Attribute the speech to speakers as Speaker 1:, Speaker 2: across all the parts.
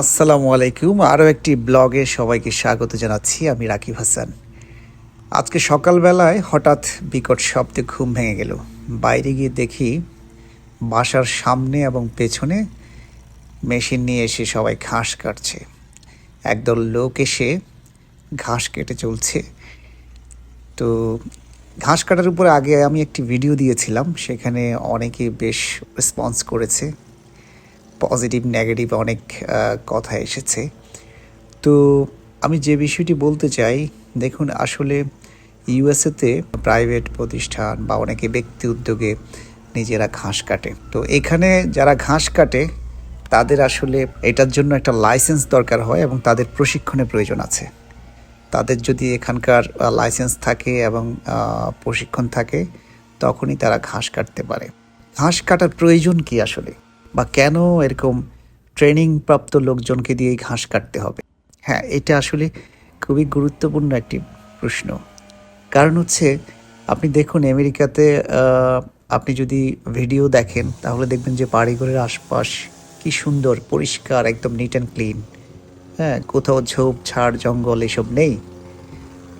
Speaker 1: আসসালামু আলাইকুম। আরও একটি ব্লগে সবাইকে স্বাগত জানাচ্ছি, আমি রাকিব হাসান। আজকে সকালবেলায় হঠাৎ বিকট শব্দে ঘুম ভেঙে গেল। বাইরে গিয়ে দেখি বাসার সামনে এবং পেছনে মেশিন নিয়ে এসে সবাই ঘাস কাটছে। একদল লোক এসে ঘাস কেটে চলছে। তো ঘাস কাটার উপরে আগে আমি একটি ভিডিও দিয়েছিলাম, সেখানে অনেকে বেশ রেসপন্স করেছে। পজিটিভ নেগেটিভ অনেক কথা এসেছে। তো আমি যে বিষয়টি বলতে চাই, দেখুন আসলে ইউএসএতে প্রাইভেট প্রতিষ্ঠান বা অনেকে ব্যক্তি উদ্যোগে নিজেরা ঘাস কাটে। তো এখানে যারা ঘাস কাটে, তাদের আসলে এটার জন্য একটা লাইসেন্স দরকার হয় এবং তাদের প্রশিক্ষণের প্রয়োজন আছে। তাদের যদি এখানকার লাইসেন্স থাকে এবং প্রশিক্ষণ থাকে, তখনই তারা ঘাস কাটতে পারে। ঘাস কাটার প্রয়োজন কি আসলে? বা কেন এরকম ট্রেনিং প্রাপ্ত লোকজনকে দিয়ে ঘাস কাটতে হবে? হ্যাঁ এটা আসলে খুবই গুরুত্বপূর্ণ একটি প্রশ্ন। কারণ হচ্ছে, আপনি দেখুন আমেরিকাতে আপনি যদি ভিডিও দেখেন, তাহলে দেখবেন যে বাড়িঘরের আশপাশ কি সুন্দর, পরিষ্কার, একদম নিট অ্যান্ড ক্লিন হ্যাঁ কোথাও ঝোপ, ঝাড়, জঙ্গল এসব নেই।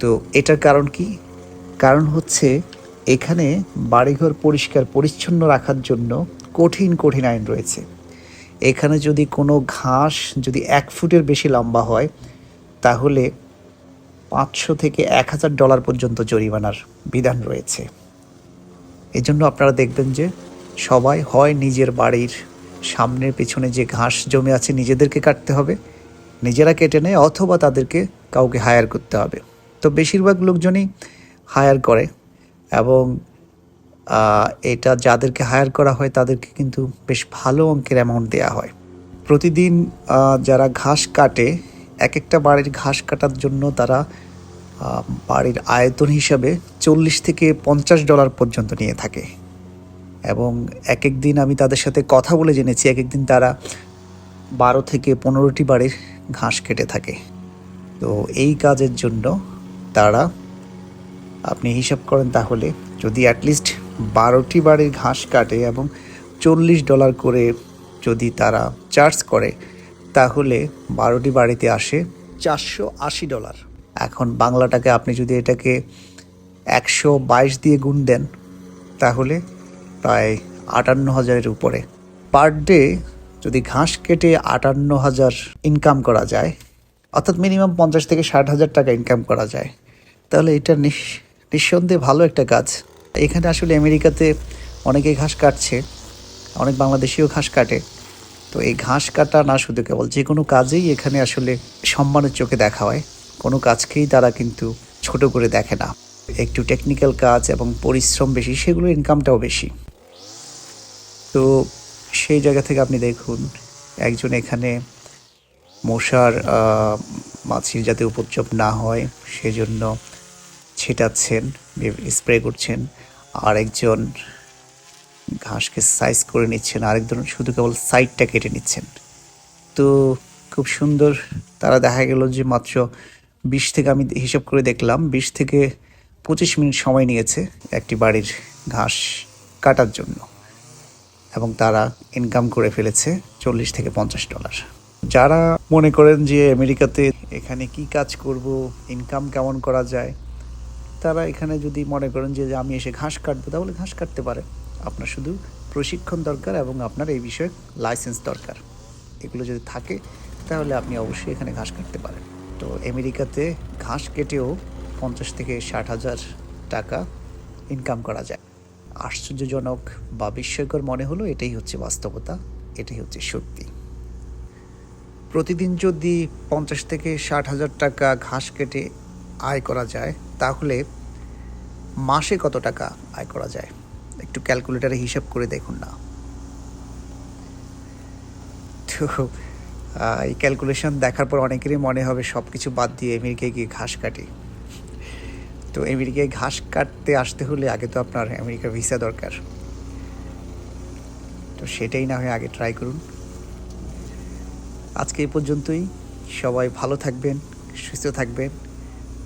Speaker 1: তো এটার কারণ কি? কারণ হচ্ছে, এখানে বাড়িঘর পরিষ্কার, পরিচ্ছন্ন রাখার জন্য কঠিন কঠিন আইন রয়েছে। এখানে যদি কোনো ঘাস যদি এক ফুটের বেশি লম্বা হয়, তাহলে পাঁচশো থেকে এক হাজার ডলার পর্যন্ত জরিমানার বিধান রয়েছে। এই জন্য আপনারা দেখবেন যে সবাই হয় নিজের বাড়ির সামনের পেছনে যে ঘাস জমে আছে নিজেদেরকে কাটতে হবে, নিজেরা কেটে নেয় অথবা তাদেরকে কাউকে হায়ার করতে হবে। তো বেশিরভাগ লোকজনই হায়ার করে এবং এটা যাদেরকে হায়ার করা হয়, তাদেরকে কিন্তু বেশ ভালো অঙ্কের অ্যামাউন্ট দেওয়া হয়। প্রতিদিন যারা ঘাস কাটে এক একটা বাড়ির ঘাস কাটার জন্য তারা বাড়ির আয়তন হিসাবে চল্লিশ থেকে পঞ্চাশ ডলার পর্যন্ত নিয়ে থাকে। এবং এক এক দিন আমি তাদের সাথে কথা বলে জেনেছি এক একদিন তারা বারো থেকে পনেরোটি বাড়ির ঘাস কেটে থাকে। তো এই কাজের জন্য তারা, আপনি হিসাব করেন তাহলে, যদি অ্যাটলিস্ট বারোটি বাড়ির ঘাস কাটে এবং চল্লিশ ডলার করে যদি তারা চার্জ করে, তাহলে বারোটি বাড়িতে আসে চারশো আশি ডলার। এখন বাংলাটাকে আপনি যদি এটাকে একশো বাইশ দিয়ে গুণ দেন, তাহলে প্রায় আটান্ন হাজারের উপরে। পার ডে যদি ঘাস কেটে আটান্ন হাজার ইনকাম করা যায়, অর্থাৎ মিনিমাম পঞ্চাশ থেকে ষাট হাজার টাকা ইনকাম করা যায়, তাহলে এটা নিঃসন্দেহে ভালো একটা কাজ। এখানে আসলে আমেরিকাতে অনেকেই ঘাস কাটছে, অনেক বাংলাদেশিও ঘাস কাটে। তো এই ঘাস কাটা না শুধু কেবল যে কোনো কাজেই এখানে আসলে সম্মানের চোখে দেখা হয়, কোনো কাজকেই তারা কিন্তু ছোট করে দেখে না। একটু টেকনিক্যাল কাজ এবং পরিশ্রম বেশি, সেগুলো ইনকামটাও বেশি। তো সেই জায়গা থেকে আপনি দেখুন, একজন এখানে মশার মাছির যাতে উপদ্রব না হয়, সেজন্য ছেটাচ্ছেন, স্প্রে করছেন। আর একজন ঘাসকে সাইজ করে নিচ্ছেন, আরেকজন শুধু কেবল সাইডটা কেটে নিচ্ছেন। তো খুব সুন্দর তারা দেখা গেল যে মাত্র বিশ থেকে আমি হিসাব করে দেখলাম, বিশ থেকে পঁচিশ মিনিট সময় নিয়েছে একটি বাড়ির ঘাস কাটার জন্য। এবং তারা ইনকাম করে ফেলেছে চল্লিশ থেকে পঞ্চাশ ডলার যারা মনে করেন যে আমেরিকাতে এখানে কি কাজ করব ইনকাম কেমন করা যায় তারা এখানে যদি মনে করেন যে আমি এসে ঘাস কাটবো, তাহলে ঘাস কাটতে পারে। আপনার শুধু প্রশিক্ষণ দরকার এবং আপনার এই বিষয়ে লাইসেন্স দরকার। এগুলো যদি থাকে, তাহলে আপনি অবশ্যই এখানে ঘাস কাটতে পারেন। তো আমেরিকাতে ঘাস কেটেও পঞ্চাশ থেকে ষাট হাজার টাকা ইনকাম করা যায়। আশ্চর্যজনক বা বিস্ময়কর মনে হলো, এটাই হচ্ছে বাস্তবতা, এটাই হচ্ছে সত্যি। প্রতিদিন যদি পঞ্চাশ থেকে ষাট হাজার টাকা ঘাস কেটে আয় করা যায়, তাহলে মাসে কত টাকা আয় করা যায়? একটু ক্যালকুলেটারে হিসাব করে দেখুন না। তো এই ক্যালকুলেশন দেখার পর অনেকেরই মনে হবে সব কিছু বাদ দিয়ে আমেরিকায় গিয়ে ঘাস কাটি। তো আমেরিকায় ঘাস কাটতে আসতে হলে আগে তো আপনার আমেরিকার ভিসা দরকার। তো সেটাই না হয় আগে ট্রাই করুন। আজকে এই পর্যন্তই। সবাই ভালো থাকবেন, সুস্থ থাকবেন।